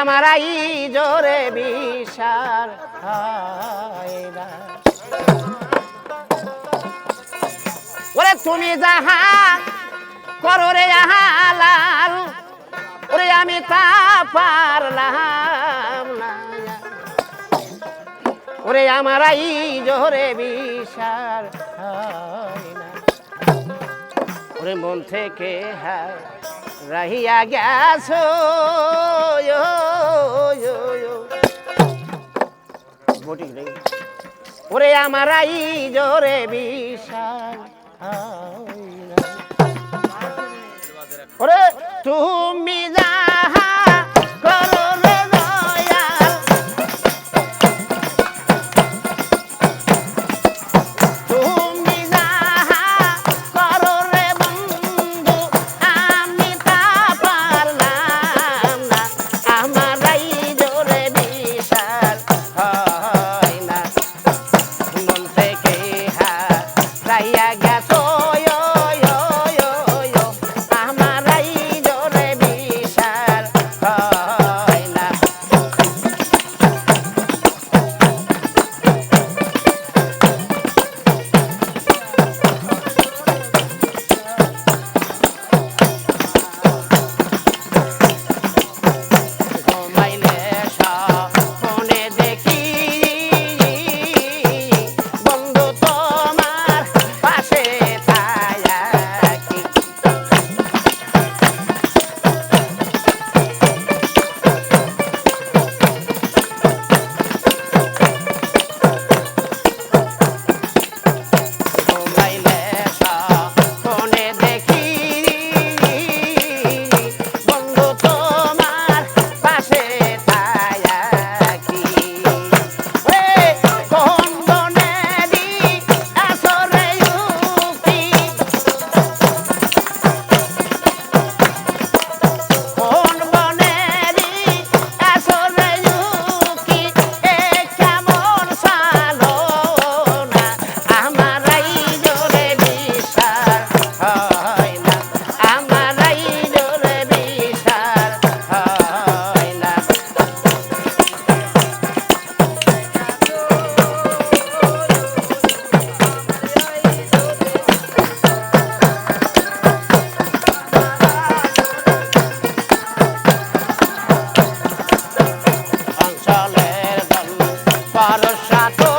আমার আই জোরে বিশার ওরে তুমি যাহা করো রে হালাল ওরে আমি তা পারলাম না। ওরে আমার আই জোরে বিশার ওরে মন থেকে হ্যাঁ রাহিয়া গেছো। বটি রে। ওরে আমার আই জোরে বিশাল ওরে তুমি যাহা I yeah, gato. gato.